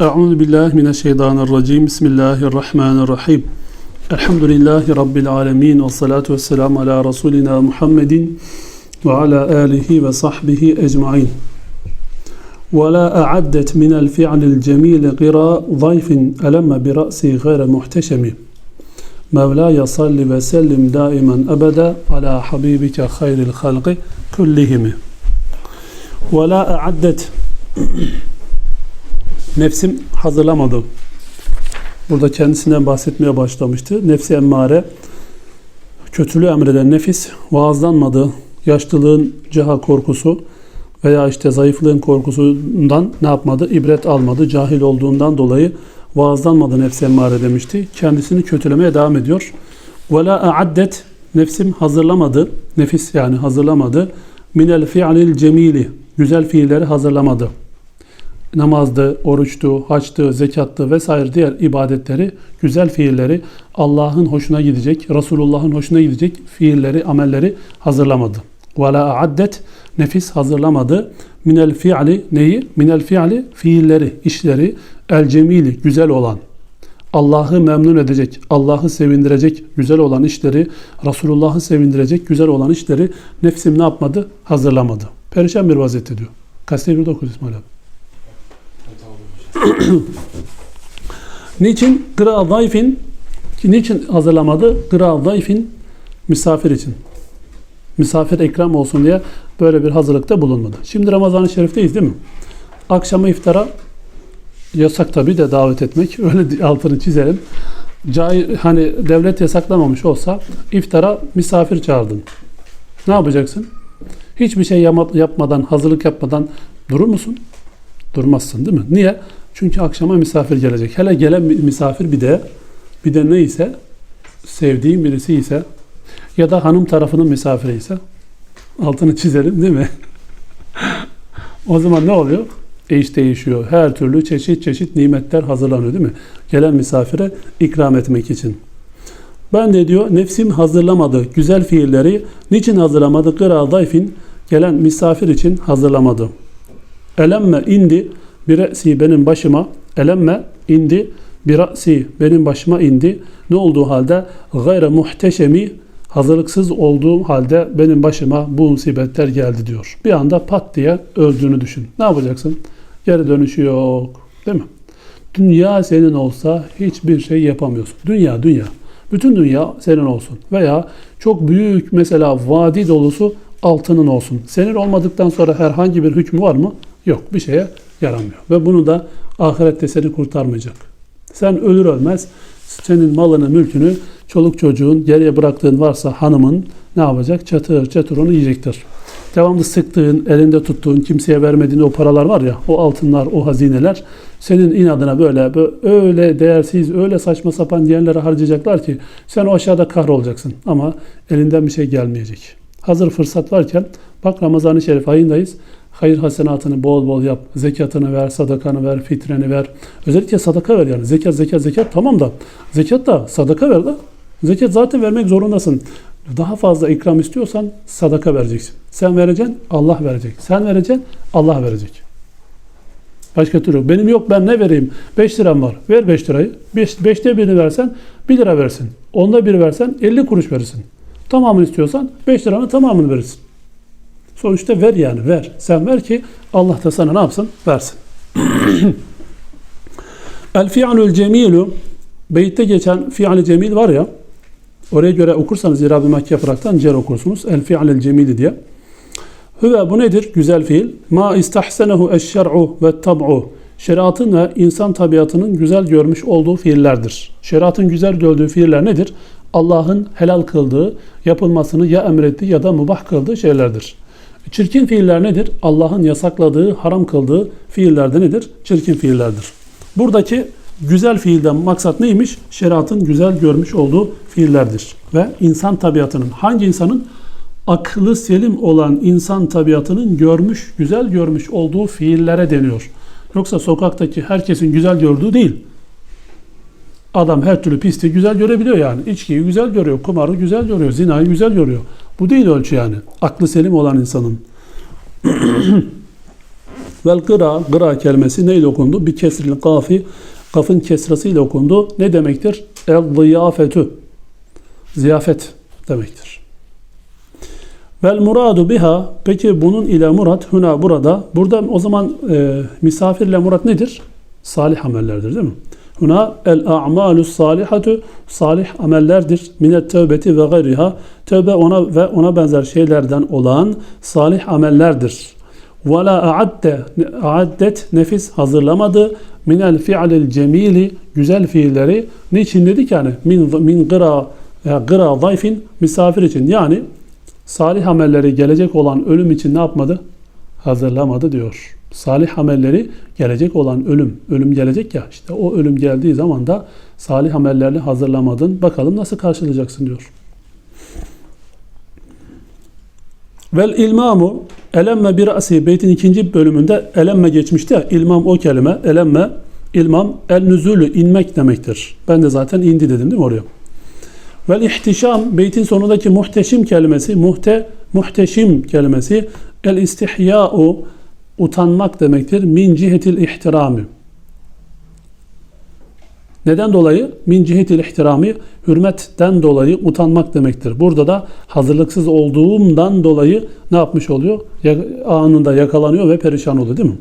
أعوذ بالله من الشيطان الرجيم. بسم الله الرحمن الرحيم. الحمد لله رب العالمين والصلاة والسلام على رسولنا محمد وعلى آله وصحبه أجمعين. ولا أعدت من الفعل الجميل قراء ضيف ألم برأسي غير محتشم. مولاي صل وسلم دائما أبدا على حبيبك خير الخلق كلهم. ولا أعدت Nefsim hazırlamadı. Burada kendisinden bahsetmeye başlamıştı. Nefsi emmare, kötülüğü emreden nefis, vaazlanmadı. Yaşlılığın ceha korkusu veya işte zayıflığın korkusundan ne yapmadı? İbret almadı. Cahil olduğundan dolayı vaazlanmadı nefsi emmare demişti. Kendisini kötülemeye devam ediyor. وَلَا أَعَدَّتْ Nefsim hazırlamadı. Nefis yani hazırlamadı. Minel fi'lil cemili. Güzel fiilleri hazırlamadı namazdı, oruçtu, haçtı, zekattı vesaire diğer ibadetleri, güzel fiilleri Allah'ın hoşuna gidecek, Resulullah'ın hoşuna gidecek fiilleri, amelleri hazırlamadı. وَلَا addet Nefis hazırlamadı. Minel fi'li neyi? Minel fi'li fiilleri, işleri, el cemili, güzel olan. Allah'ı memnun edecek, Allah'ı sevindirecek güzel olan işleri, Resulullah'ı sevindirecek güzel olan işleri nefsim ne yapmadı? Hazırlamadı. Perişan bir vaziyette diyor. Kasih 19 İsmail abi. Niçin? Gıra zayfin Niçin hazırlamadı? Gıra zayfin misafir için. Misafir ekram olsun diye böyle bir hazırlıkta bulunmadı. Şimdi Ramazan-ı Şerif'teyiz değil mi? Akşama iftara yasak tabi de davet etmek. Öyle altını çizelim. Cahil, hani devlet yasaklamamış olsa iftara misafir çağırdın. Ne yapacaksın? Hiçbir şey yapmadan, hazırlık yapmadan durur musun? Durmazsın değil mi? Niye? Çünkü akşama misafir gelecek. Hele gelen misafir bir de bir de ne ise sevdiğin birisi ise ya da hanım tarafının misafiri ise altını çizelim değil mi? o zaman ne oluyor? İş değişiyor. Her türlü çeşit çeşit nimetler hazırlanıyor değil mi? Gelen misafire ikram etmek için. Ben de diyor nefsim hazırlamadı güzel fiilleri. Niçin hazırlamadı? Kıra dayfin gelen misafir için hazırlamadı. Elemme indi bir re'si benim başıma elemme indi bir re'si benim başıma indi. Ne olduğu halde gayre muhteşemi hazırlıksız olduğum halde benim başıma bu musibetler geldi diyor. Bir anda pat diye öldüğünü düşün. Ne yapacaksın? Geri dönüşü yok. Değil mi? Dünya senin olsa hiçbir şey yapamıyorsun. Dünya dünya. Bütün dünya senin olsun. Veya çok büyük mesela vadi dolusu altının olsun. Senin olmadıktan sonra herhangi bir hükmü var mı? Yok. Bir şeye yaramıyor. Ve bunu da ahirette seni kurtarmayacak. Sen ölür ölmez senin malını, mülkünü, çoluk çocuğun, geriye bıraktığın varsa hanımın ne yapacak? Çatır çatır onu yiyecektir. Devamlı sıktığın, elinde tuttuğun, kimseye vermediğin o paralar var ya, o altınlar, o hazineler senin inadına böyle, böyle öyle değersiz, öyle saçma sapan yerlere harcayacaklar ki sen o aşağıda kahrolacaksın. Ama elinden bir şey gelmeyecek. Hazır fırsat varken bak Ramazan-ı Şerif ayındayız hayır hasenatını bol bol yap. Zekatını ver, sadakanı ver, fitreni ver. Özellikle sadaka ver yani. Zekat, zekat, zekat tamam da zekat da sadaka ver da. Zekat zaten vermek zorundasın. Daha fazla ikram istiyorsan sadaka vereceksin. Sen vereceksin, Allah verecek. Sen vereceksin, Allah verecek. Başka türlü. Benim yok ben ne vereyim? 5 liram var. Ver 5 lirayı. 5, beş, 5'te birini versen 1 lira versin. Onda bir versen 50 kuruş verirsin. Tamamını istiyorsan 5 liranın tamamını verirsin. Sonuçta ver yani ver. Sen ver ki Allah da sana ne yapsın? Versin. El fi'lül cemilu Beytte geçen fi'l cemil var ya oraya göre okursanız İrab-ı Mekke yapraktan cer okursunuz. El fi'lül cemili diye. Hüve bu nedir? Güzel fiil. Ma istahsenehu eşşer'u ve tab'u. Şeriatın ve insan tabiatının güzel görmüş olduğu fiillerdir. Şeriatın güzel gördüğü fiiller nedir? Allah'ın helal kıldığı, yapılmasını ya emretti ya da mubah kıldığı şeylerdir. Çirkin fiiller nedir? Allah'ın yasakladığı, haram kıldığı fiillerde nedir? Çirkin fiillerdir. Buradaki güzel fiilden maksat neymiş? Şeriatın güzel görmüş olduğu fiillerdir. Ve insan tabiatının, hangi insanın? Aklı selim olan insan tabiatının görmüş, güzel görmüş olduğu fiillere deniyor. Yoksa sokaktaki herkesin güzel gördüğü değil. Adam her türlü pisti güzel görebiliyor yani. İçkiyi güzel görüyor, kumarı güzel görüyor, zinayı güzel görüyor. Bu değil ölçü yani. Aklı selim olan insanın. Vel gıra, gıra kelimesi neyle okundu? Bir kesril kafi, kafın kesrasıyla okundu. Ne demektir? El ziyafetü. Ziyafet demektir. Vel muradu biha, peki bunun ile murat, huna burada. Burada o zaman e, misafirle murat nedir? Salih amellerdir değil mi? Huna el a'malu salihatu salih amellerdir. Minet tevbeti ve gayriha. Tövbe ona ve ona benzer şeylerden olan salih amellerdir. Ve la a'adde a'addet nefis hazırlamadı. Minel fi'lil cemili güzel fiilleri. Niçin dedik yani? Min min gıra ya gıra zayfin misafir için. Yani salih amelleri gelecek olan ölüm için ne yapmadı? Hazırlamadı diyor. Salih amelleri gelecek olan ölüm. Ölüm gelecek ya işte o ölüm geldiği zaman da salih amellerini hazırlamadın. Bakalım nasıl karşılayacaksın diyor. Vel ilmamu elemme bir asi beytin ikinci bölümünde elemme geçmişti ya ilmam o kelime elemme ilmam el nüzulü inmek demektir. Ben de zaten indi dedim değil mi oraya? Vel ihtişam beytin sonundaki muhteşim kelimesi muhte muhteşim kelimesi el istihya'u utanmak demektir. Min cihetil ihtirami. Neden dolayı? Min cihetil ihtirami hürmetten dolayı utanmak demektir. Burada da hazırlıksız olduğumdan dolayı ne yapmış oluyor? Anında yakalanıyor ve perişan oluyor değil mi?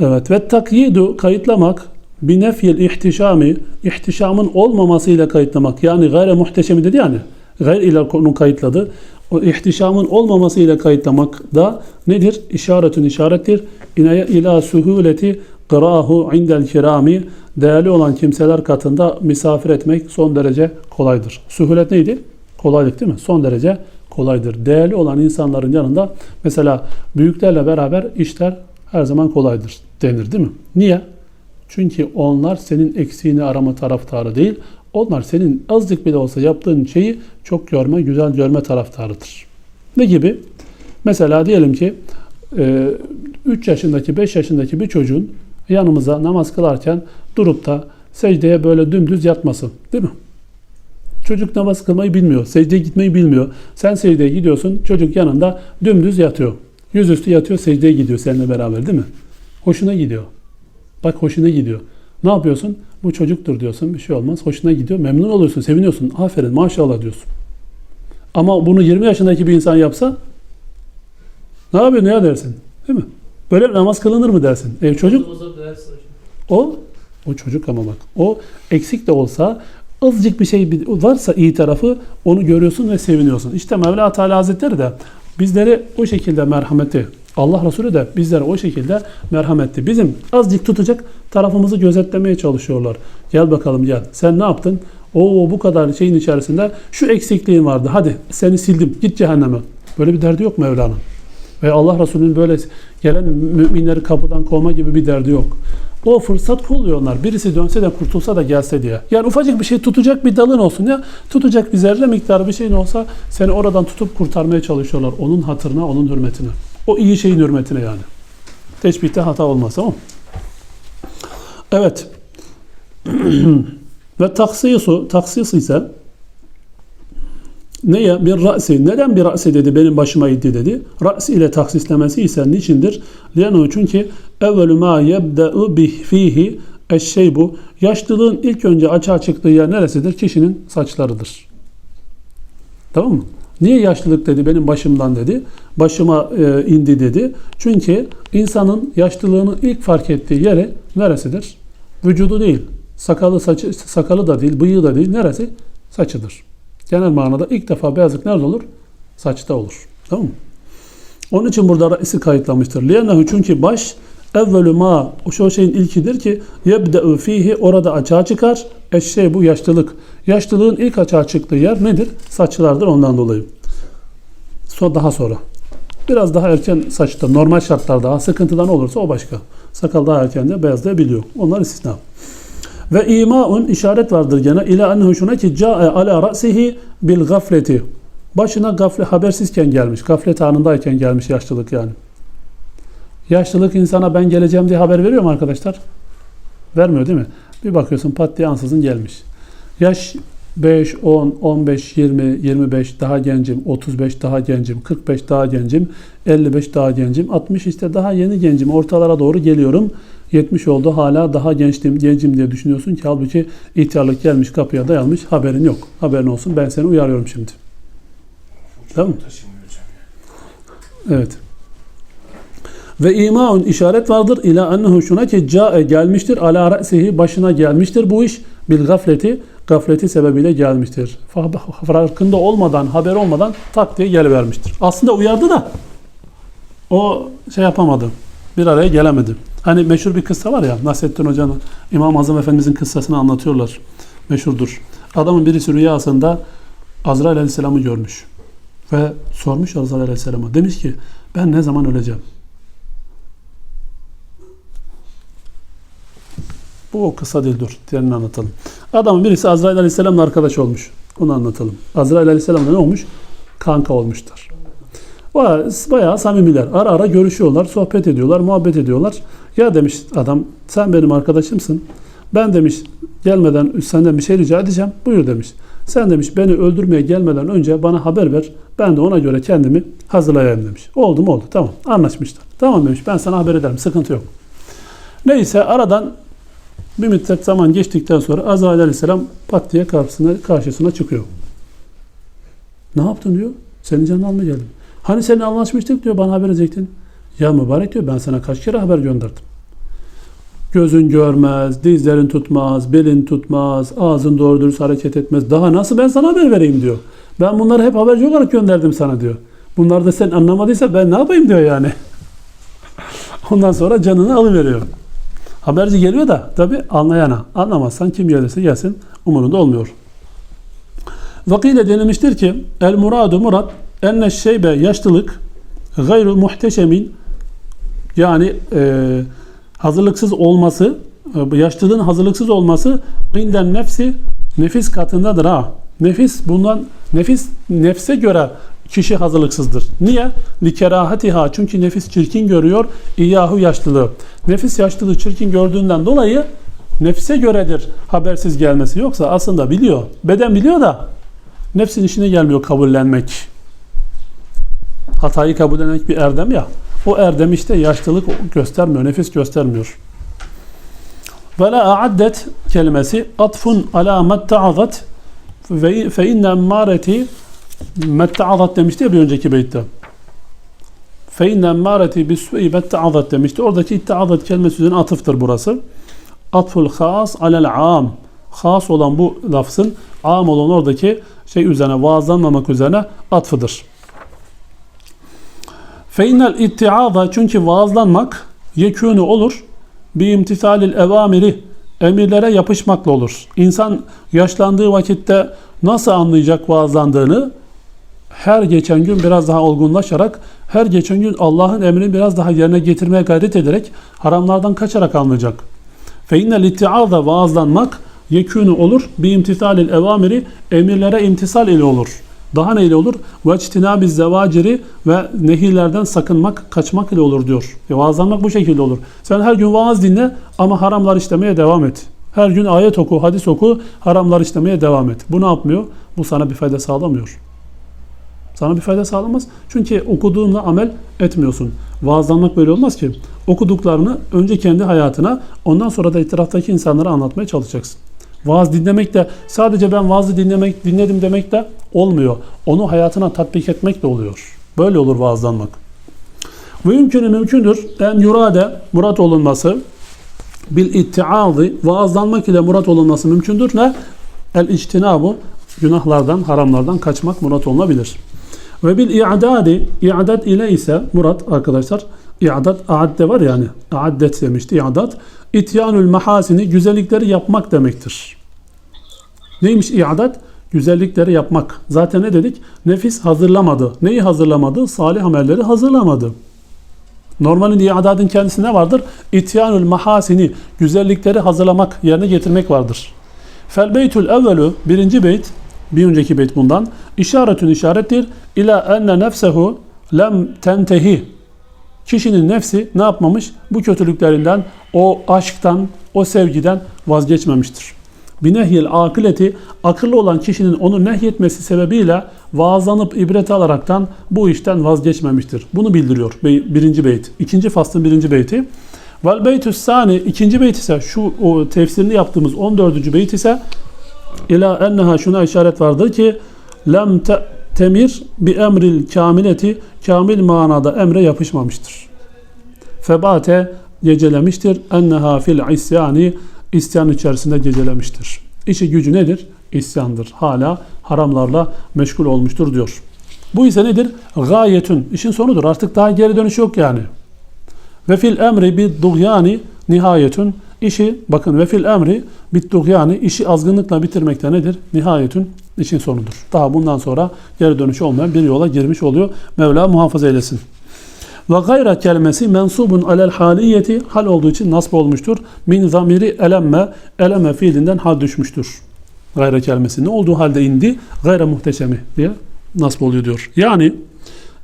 Evet ve takyidu kayıtlamak bir nefyil ihtişami ihtişamın olmamasıyla kayıtlamak yani gayre muhteşemi dedi yani gayr ile konu kayıtladı o ihtişamın olmamasıyla kayıtlamak da nedir? İşaretün işarettir. İnaya ila suhuleti qirahu indel kirami değerli olan kimseler katında misafir etmek son derece kolaydır. Suhulet neydi? Kolaylık değil mi? Son derece kolaydır. Değerli olan insanların yanında mesela büyüklerle beraber işler her zaman kolaydır denir değil mi? Niye? Çünkü onlar senin eksiğini arama taraftarı değil. Onlar senin azıcık bile olsa yaptığın şeyi çok görme, güzel görme taraftarıdır. Ne gibi? Mesela diyelim ki 3 yaşındaki, 5 yaşındaki bir çocuğun yanımıza namaz kılarken durup da secdeye böyle dümdüz yatması. Değil mi? Çocuk namaz kılmayı bilmiyor. Secdeye gitmeyi bilmiyor. Sen secdeye gidiyorsun. Çocuk yanında dümdüz yatıyor. Yüzüstü yatıyor. Secdeye gidiyor seninle beraber değil mi? Hoşuna gidiyor. Bak hoşuna gidiyor. Ne yapıyorsun? Bu çocuktur diyorsun. Bir şey olmaz. Hoşuna gidiyor. Memnun oluyorsun. Seviniyorsun. Aferin maşallah diyorsun. Ama bunu 20 yaşındaki bir insan yapsa ne yapıyorsun ya dersin. Değil mi? Böyle namaz kılınır mı dersin? E, çocuk o o çocuk ama bak o eksik de olsa azıcık bir şey varsa iyi tarafı onu görüyorsun ve seviniyorsun. İşte Mevla Teala Hazretleri de bizlere o şekilde merhameti Allah Resulü de bizlere o şekilde merhametli. Bizim azıcık tutacak tarafımızı gözetlemeye çalışıyorlar. Gel bakalım gel. Sen ne yaptın? Oo bu kadar şeyin içerisinde şu eksikliğin vardı. Hadi seni sildim. Git cehenneme. Böyle bir derdi yok Mevla'nın. Ve Allah Resulü'nün böyle gelen müminleri kapıdan kovma gibi bir derdi yok. O fırsat kolluyor onlar. Birisi dönse de kurtulsa da gelse diye. Yani ufacık bir şey tutacak bir dalın olsun ya. Tutacak bir zerre miktarı bir şeyin olsa seni oradan tutup kurtarmaya çalışıyorlar. Onun hatırına, onun hürmetine. O iyi şeyin hürmetine yani. Teşbihte hata olmaz tamam Evet. Ve taksisu, taksis ise neye? Bir ra'si. Neden bir ra'si dedi? Benim başıma gitti dedi. Ra'si ile taksislemesi ise niçindir? Liyanu çünkü evvelü ma yebde'u bih fihi eşşeybu. Yaşlılığın ilk önce açığa çıktığı yer neresidir? Kişinin saçlarıdır. Tamam mı? Niye yaşlılık dedi? Benim başımdan dedi. Başıma e, indi dedi. Çünkü insanın yaşlılığını ilk fark ettiği yeri neresidir? Vücudu değil. Sakalı, saçı, sakalı da değil, bıyığı da değil. Neresi? Saçıdır. Genel manada ilk defa beyazlık nerede olur? Saçta olur. Tamam mı? Onun için burada reisi kayıtlamıştır. Liyenehu çünkü baş evvelü ma o şu şeyin ilkidir ki yebde'u fihi orada açığa çıkar. Eşşey bu yaşlılık. Yaşlılığın ilk açığa çıktığı yer nedir? Saçlardır ondan dolayı. Sonra daha sonra. Biraz daha erken saçta normal şartlarda sıkıntıdan olursa o başka. Sakal daha erken de beyazlayabiliyor. Onlar istisna. Ve imaun işaret vardır gene ila ennehu şuna ki ca'e ala ra'sihi bil gafleti. Başına gafle habersizken gelmiş. Gaflet anındayken gelmiş yaşlılık yani. Yaşlılık insana ben geleceğim diye haber veriyor mu arkadaşlar? Vermiyor değil mi? Bir bakıyorsun pat diye ansızın gelmiş. Yaş 5, 10, 15, 20, 25 daha gencim, 35 daha gencim, 45 daha gencim, 55 daha gencim, 60 işte daha yeni gencim, ortalara doğru geliyorum. 70 oldu hala daha gençtim, gencim diye düşünüyorsun ki halbuki ihtiyarlık gelmiş kapıya dayanmış haberin yok. Haberin olsun ben seni uyarıyorum şimdi. Tamam. Evet. Ve imaun işaret vardır ila ennehu şuna ki cae gelmiştir ala ra'sihi başına gelmiştir bu iş bil gafleti gafleti sebebiyle gelmiştir. Fa- Farkında olmadan haber olmadan tak diye gelivermiştir. Aslında uyardı da o şey yapamadı. Bir araya gelemedi. Hani meşhur bir kıssa var ya Nasrettin Hoca'nın İmam Azam Efendimizin kıssasını anlatıyorlar. Meşhurdur. Adamın birisi rüyasında Azrail Aleyhisselam'ı görmüş. Ve sormuş Azrail Aleyhisselam'a. Demiş ki ben ne zaman öleceğim? Bu o kısa değil dur. Diğerini anlatalım. Adamın birisi Azrail Aleyhisselam'la arkadaş olmuş. Onu anlatalım. Azrail Aleyhisselam'la ne olmuş? Kanka olmuşlar. Bayağı, samimiler. Ara ara görüşüyorlar, sohbet ediyorlar, muhabbet ediyorlar. Ya demiş adam sen benim arkadaşımsın. Ben demiş gelmeden senden bir şey rica edeceğim. Buyur demiş. Sen demiş beni öldürmeye gelmeden önce bana haber ver. Ben de ona göre kendimi hazırlayayım demiş. Oldu mu oldu. Tamam anlaşmışlar. Tamam demiş ben sana haber ederim. Sıkıntı yok. Neyse aradan bir müddet zaman geçtikten sonra Azrail Aleyhisselam pat diye karşısına, karşısına çıkıyor. Ne yaptın diyor. Senin canını almaya geldim. Hani seninle anlaşmıştık diyor bana haber edecektin. Ya mübarek diyor ben sana kaç kere haber gönderdim. Gözün görmez, dizlerin tutmaz, belin tutmaz, ağzın doğru dürüst hareket etmez. Daha nasıl ben sana haber vereyim diyor. Ben bunları hep haberci olarak gönderdim sana diyor. Bunları da sen anlamadıysa ben ne yapayım diyor yani. Ondan sonra canını alıveriyor. Haberci geliyor da tabi anlayana. Anlamazsan kim gelirse gelsin umurunda olmuyor. Vakile denilmiştir ki el muradu murat enne şeybe yaşlılık gayru muhteşemin yani e, hazırlıksız olması e, yaşlılığın hazırlıksız olması inden nefsi nefis katındadır ha. Nefis bundan nefis nefse göre kişi hazırlıksızdır. Niye? Likerahatiha çünkü nefis çirkin görüyor. İyahu yaşlılığı. Nefis yaşlılığı çirkin gördüğünden dolayı nefse göredir habersiz gelmesi. Yoksa aslında biliyor. Beden biliyor da nefsin işine gelmiyor kabullenmek. Hatayı kabullenmek bir erdem ya. O erdem işte yaşlılık göstermiyor, nefis göstermiyor. Ve la a'addet kelimesi atfun ala metta'azat ve fe inne emmareti metta'azat demişti ya bir önceki beytte. Fe inne emmareti bissu'i metta'azat demişti. Oradaki itta'azat kelimesi üzerine atıftır burası. Atful khas alel am. Has olan bu lafzın am olan oradaki şey üzerine vaazlanmamak üzerine atfıdır. Feynel ittiaza çünkü vaazlanmak yekûnü olur. Bir imtisalil evamiri emirlere yapışmakla olur. İnsan yaşlandığı vakitte nasıl anlayacak vaazlandığını her geçen gün biraz daha olgunlaşarak her geçen gün Allah'ın emrini biraz daha yerine getirmeye gayret ederek haramlardan kaçarak anlayacak. Feynel ittiaza vaazlanmak yekûnü olur. Bir imtisalil evamiri emirlere imtisal ile olur. Daha neyle olur? Ve içtinabiz zevaciri ve nehirlerden sakınmak, kaçmak ile olur diyor. E, vaazlanmak bu şekilde olur. Sen her gün vaaz dinle ama haramlar işlemeye devam et. Her gün ayet oku, hadis oku, haramlar işlemeye devam et. Bu ne yapmıyor? Bu sana bir fayda sağlamıyor. Sana bir fayda sağlamaz. Çünkü okuduğunla amel etmiyorsun. Vaazlanmak böyle olmaz ki. Okuduklarını önce kendi hayatına, ondan sonra da etraftaki insanlara anlatmaya çalışacaksın. Vaaz dinlemek de sadece ben vaazı dinlemek dinledim demek de olmuyor. Onu hayatına tatbik etmek de oluyor. Böyle olur vaazlanmak. Ve mümkünü mümkündür en yurade murat olunması bil ittiazi vaazlanmak ile murat olunması mümkündür. Ne? El içtinabu günahlardan, haramlardan kaçmak murat olunabilir. Ve bil i'dadi i'dad ile ise murat arkadaşlar i'dad aadde var yani aaddet demişti i'dad ityanül mahasini güzellikleri yapmak demektir. Neymiş i'dad? Güzellikleri yapmak. Zaten ne dedik? Nefis hazırlamadı. Neyi hazırlamadı? Salih amelleri hazırlamadı. Normalin i'dadın kendisinde vardır. İtyanül mahasini güzellikleri hazırlamak, yerine getirmek vardır. Fel beytül evvelu birinci beyt bir önceki beyt bundan işaretün işarettir ila enne nefsehu lem tentehi kişinin nefsi ne yapmamış? Bu kötülüklerinden, o aşktan, o sevgiden vazgeçmemiştir. binehyil akıleti akıllı olan kişinin onu nehyetmesi sebebiyle vaazlanıp ibret alaraktan bu işten vazgeçmemiştir. Bunu bildiriyor birinci beyt. İkinci faslın birinci beyti. Vel beytüs sani ikinci beyt ise şu o tefsirini yaptığımız 14. beyt ise ila enneha şuna işaret vardır ki lem te- temir bi emril kamileti kamil manada emre yapışmamıştır. Febate gecelemiştir. Enneha fil isyani isyan içerisinde gecelemiştir. İşi gücü nedir? İsyandır. Hala haramlarla meşgul olmuştur diyor. Bu ise nedir? Gayetün. İşin sonudur. Artık daha geri dönüş yok yani. Ve fil emri bid dugyani nihayetün. İşi bakın ve fil emri bid dugyani işi azgınlıkla bitirmekte nedir? Nihayetün işin sonudur. Daha bundan sonra geri dönüşü olmayan bir yola girmiş oluyor. Mevla muhafaza eylesin. Ve gayra kelimesi mensubun alel haliyeti hal olduğu için nasb olmuştur. Min zamiri elemme eleme fiilinden hal düşmüştür. Gayra kelimesi ne olduğu halde indi gayra muhteşemi diye nasb oluyor diyor. Yani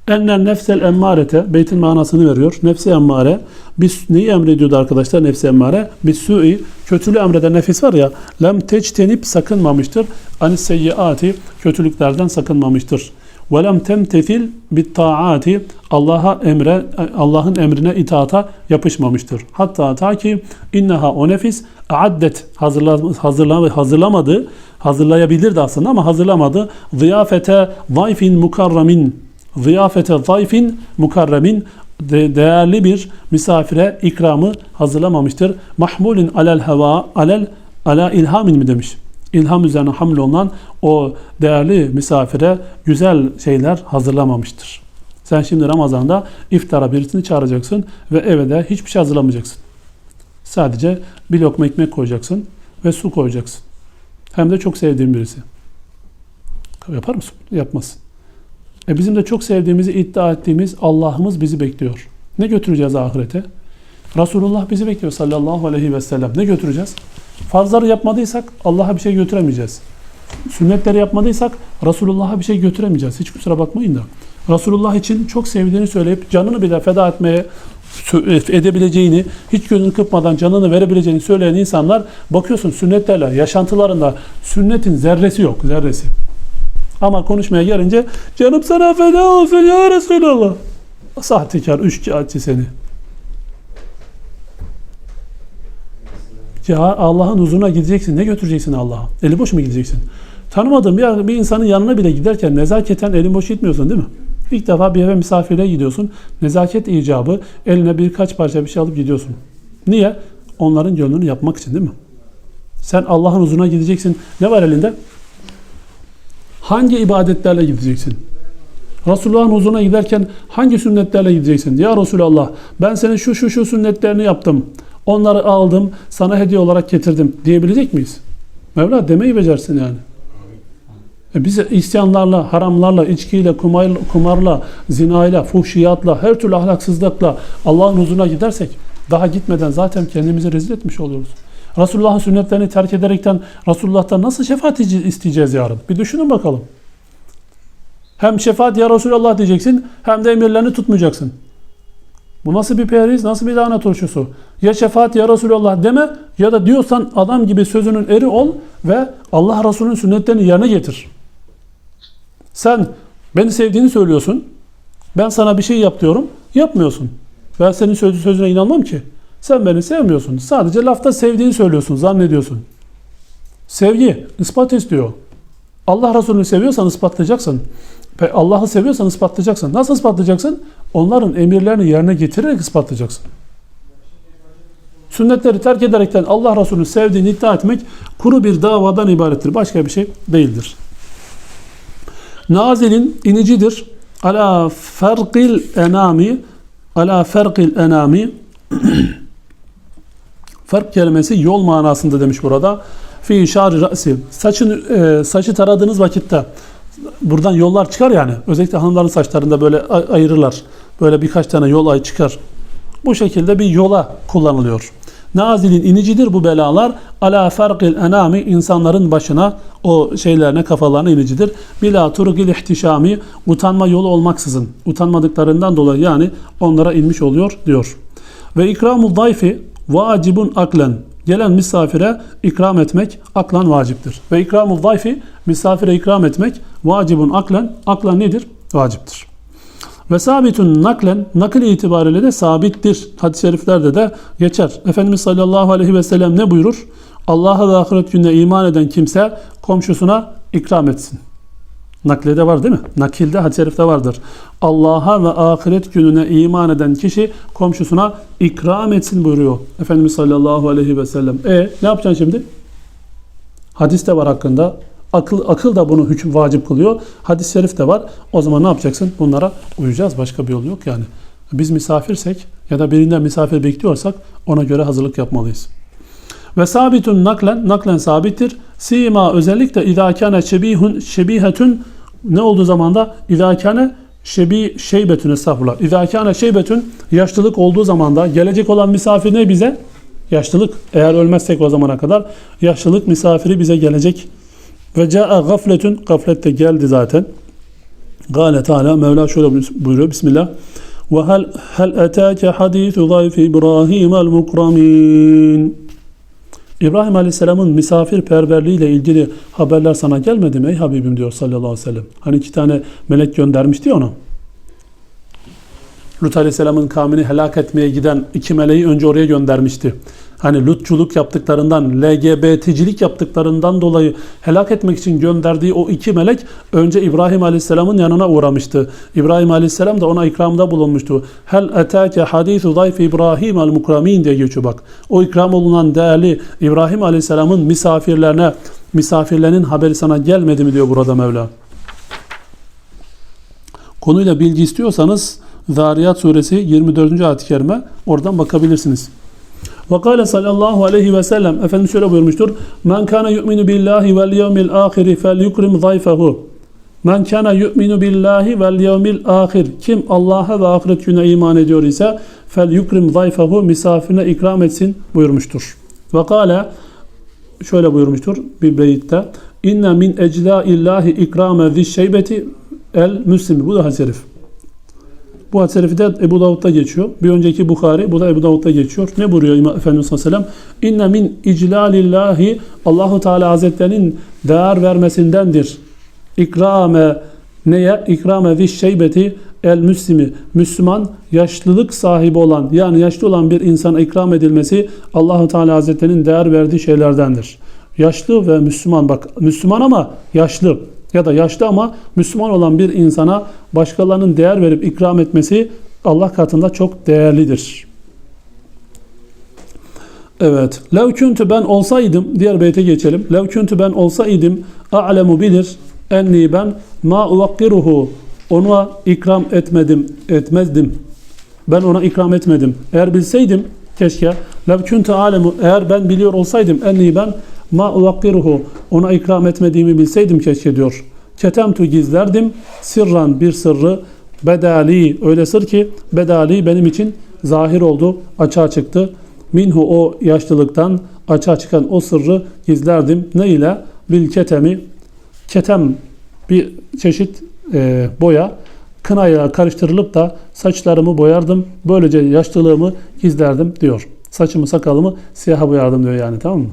ennel nefsel emmarete beytin manasını veriyor. Nefsi emmare biz neyi emrediyordu arkadaşlar nefsi emmare? Biz su'i kötülüğü emreden nefis var ya lem teçtenip sakınmamıştır. Anis seyyiati kötülüklerden sakınmamıştır. Ve lem temtefil bit taati Allah'a emre Allah'ın emrine itaata yapışmamıştır. Hatta ta ki inneha o nefis addet hazırla, hazırla, hazırlamadı hazırlayabilirdi aslında ama hazırlamadı. Ziyafete zayfin mukarramin ziyafete zayfin mukarramin de- değerli bir misafire ikramı hazırlamamıştır. Mahmulin alel heva alel ala ilhamin mi demiş? İlham üzerine hamle olunan o değerli misafire güzel şeyler hazırlamamıştır. Sen şimdi Ramazan'da iftara birisini çağıracaksın ve eve de hiçbir şey hazırlamayacaksın. Sadece bir lokma ekmek koyacaksın ve su koyacaksın. Hem de çok sevdiğin birisi. Yapar mısın? Yapmazsın. E bizim de çok sevdiğimizi iddia ettiğimiz Allah'ımız bizi bekliyor. Ne götüreceğiz ahirete? Resulullah bizi bekliyor sallallahu aleyhi ve sellem. Ne götüreceğiz? Farzları yapmadıysak Allah'a bir şey götüremeyeceğiz. Sünnetleri yapmadıysak Resulullah'a bir şey götüremeyeceğiz. Hiç kusura bakmayın da. Resulullah için çok sevdiğini söyleyip canını bile feda etmeye sö- edebileceğini, hiç gözünü kırpmadan canını verebileceğini söyleyen insanlar bakıyorsun sünnetlerle, yaşantılarında sünnetin zerresi yok, zerresi. Ama konuşmaya gelince canım sana feda olsun ya Resulallah. Sahtekar, üçkağıtçı seni. Ya Allah'ın huzuruna gideceksin. Ne götüreceksin Allah'a? Eli boş mu gideceksin? Tanımadığın bir, bir insanın yanına bile giderken nezaketen elin boş gitmiyorsun değil mi? İlk defa bir eve misafirliğe gidiyorsun. Nezaket icabı eline birkaç parça bir şey alıp gidiyorsun. Niye? Onların gönlünü yapmak için değil mi? Sen Allah'ın huzuruna gideceksin. Ne var elinde? Hangi ibadetlerle gideceksin? Resulullah'ın huzuruna giderken hangi sünnetlerle gideceksin? Ya Resulallah ben senin şu şu şu sünnetlerini yaptım. Onları aldım, sana hediye olarak getirdim diyebilecek miyiz? Mevla demeyi becersin yani. E bize isyanlarla, haramlarla, içkiyle, kumarla, kumarla, zinayla, fuhşiyatla, her türlü ahlaksızlıkla Allah'ın huzuruna gidersek daha gitmeden zaten kendimizi rezil etmiş oluyoruz. Resulullah'ın sünnetlerini terk ederekten Resulullah'tan nasıl şefaat isteyeceğiz yarın? Bir düşünün bakalım. Hem şefaat ya Resulallah diyeceksin hem de emirlerini tutmayacaksın. Bu nasıl bir periz, nasıl bir lahana turşusu? Ya şefaat ya Resulallah deme ya da diyorsan adam gibi sözünün eri ol ve Allah Resulü'nün sünnetlerini yerine getir. Sen beni sevdiğini söylüyorsun. Ben sana bir şey yap diyorum. Yapmıyorsun. Ben senin sözü sözüne inanmam ki. Sen beni sevmiyorsun. Sadece lafta sevdiğini söylüyorsun, zannediyorsun. Sevgi ispat istiyor. Allah Resulü'nü seviyorsan ispatlayacaksın. Allah'ı seviyorsan ispatlayacaksın. Nasıl ispatlayacaksın? Onların emirlerini yerine getirerek ispatlayacaksın. Sünnetleri terk ederekten Allah Resulü'nü sevdiğini iddia etmek kuru bir davadan ibarettir. Başka bir şey değildir. Nazilin inicidir. Ala ferqil enami ala ferqil enami Fark kelimesi yol manasında demiş burada. Fi şari ra'si. Saçın e, saçı taradığınız vakitte buradan yollar çıkar yani. Özellikle hanımların saçlarında böyle ay- ayırırlar. Böyle birkaç tane yol ay çıkar. Bu şekilde bir yola kullanılıyor. Nazilin inicidir bu belalar. Ala farqil enami insanların başına o şeylerine kafalarına inicidir. Bila turgil ihtişami utanma yolu olmaksızın utanmadıklarından dolayı yani onlara inmiş oluyor diyor. Ve ikramul dayfi vacibun aklen gelen misafire ikram etmek aklan vaciptir. Ve ikramul zayfi misafire ikram etmek vacibun aklen. Aklan nedir? Vaciptir. Ve sabitun naklen nakil itibariyle de sabittir. Hadis-i şeriflerde de geçer. Efendimiz sallallahu aleyhi ve sellem ne buyurur? Allah'a ve ahiret gününe iman eden kimse komşusuna ikram etsin. Naklede var değil mi? Nakilde hadis-i şerifte vardır. Allah'a ve ahiret gününe iman eden kişi komşusuna ikram etsin buyuruyor. Efendimiz sallallahu aleyhi ve sellem. E ne yapacaksın şimdi? Hadis de var hakkında. Akıl, akıl da bunu hüküm vacip kılıyor. Hadis-i şerif de var. O zaman ne yapacaksın? Bunlara uyacağız. Başka bir yol yok yani. Biz misafirsek ya da birinden misafir bekliyorsak ona göre hazırlık yapmalıyız. Ve sabitun naklen, naklen sabittir. Sima özellikle idâkâne şebihun, şebihetün ne olduğu zaman da idâkâne şebi şeybetün estağfurullah. İdâkâne şeybetün yaşlılık olduğu zaman da gelecek olan misafir ne bize? Yaşlılık. Eğer ölmezsek o zamana kadar yaşlılık misafiri bize gelecek. Ve ca'a gafletün gaflet de geldi zaten. Gale Teala Mevla şöyle buyuruyor. Bismillah. Ve hel hel etâke hadîthu zayfi İbrahim el mukramin. İbrahim Aleyhisselam'ın misafirperverliği ile ilgili haberler sana gelmedi mi ey Habibim diyor sallallahu aleyhi ve sellem. Hani iki tane melek göndermişti ya ona. Lut Aleyhisselam'ın kavmini helak etmeye giden iki meleği önce oraya göndermişti. Hani lutçuluk yaptıklarından, LGBT'cilik yaptıklarından dolayı helak etmek için gönderdiği o iki melek önce İbrahim Aleyhisselam'ın yanına uğramıştı. İbrahim Aleyhisselam da ona ikramda bulunmuştu. Hel etake hadithu zayf İbrahim el mukramin diye geçiyor bak. O ikram olunan değerli İbrahim Aleyhisselam'ın misafirlerine, misafirlerinin haberi sana gelmedi mi diyor burada Mevla. Konuyla bilgi istiyorsanız Zariyat suresi 24. ayet-i kerime oradan bakabilirsiniz. Ve kâle sallallahu aleyhi ve sellem Efendimiz şöyle buyurmuştur. Men kâne yu'minu billahi vel yevmil âhiri fel yukrim zayfehu. Men kâne yu'minu billahi vel yevmil âhir. Kim Allah'a ve ahiret gününe iman ediyor ise fel yukrim zayfehu misafirine ikram etsin buyurmuştur. Ve kâle şöyle buyurmuştur bir beyitte. İnne min eclâillahi ikrame zişşeybeti el müslimi. Bu da şerif. Bu hadis-i şerifi de Ebu Davud'da geçiyor. Bir önceki Bukhari, bu da Ebu Davud'da geçiyor. Ne buyuruyor İmam Efendimiz sallallahu? İnne min iclalillahi Allahu Teala Hazretlerinin değer vermesindendir. İkrame neye? İkrame viş şeybeti el müslimi. Müslüman yaşlılık sahibi olan yani yaşlı olan bir insana ikram edilmesi Allahu Teala Hazretlerinin değer verdiği şeylerdendir. Yaşlı ve Müslüman bak Müslüman ama yaşlı ya da yaşlı ama Müslüman olan bir insana başkalarının değer verip ikram etmesi Allah katında çok değerlidir. Evet. Lev küntü ben olsaydım, diğer beyte geçelim. Lev küntü ben olsaydım, a'lemu bilir, enni ben ma uvakkiruhu, ona ikram etmedim, etmezdim. Ben ona ikram etmedim. Eğer bilseydim, keşke, lev küntü alemu, eğer ben biliyor olsaydım, enni ben ma uvakkiruhu, ona ikram etmediğimi bilseydim keşke diyor. Ketemtu gizlerdim, sirran bir sırrı, bedali, öyle sır ki, bedali benim için zahir oldu, açığa çıktı. Minhu o yaşlılıktan açığa çıkan o sırrı gizlerdim. Ne ile? Bil ketemi. Ketem bir çeşit e, boya. Kınayla karıştırılıp da saçlarımı boyardım. Böylece yaşlılığımı gizlerdim diyor. Saçımı sakalımı siyaha boyardım diyor yani tamam mı?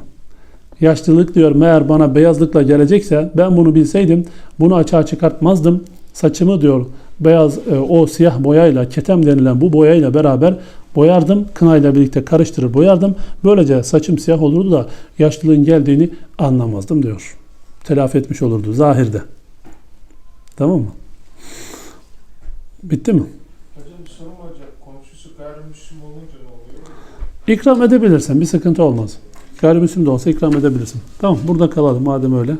Yaşlılık diyor meğer bana beyazlıkla gelecekse ben bunu bilseydim bunu açığa çıkartmazdım. Saçımı diyor beyaz e, o siyah boyayla ketem denilen bu boyayla beraber boyardım. Kınayla birlikte karıştırır boyardım. Böylece saçım siyah olurdu da yaşlılığın geldiğini anlamazdım diyor. Telafi etmiş olurdu zahirde. Tamam mı? Bitti mi? Hocam bir sorum olacak. Komşusu gayrimüslim olunca ne oluyor? İkram edebilirsen bir sıkıntı olmaz. Gayrimüslim de olsa ikram edebilirsin. Tamam burada kalalım madem öyle.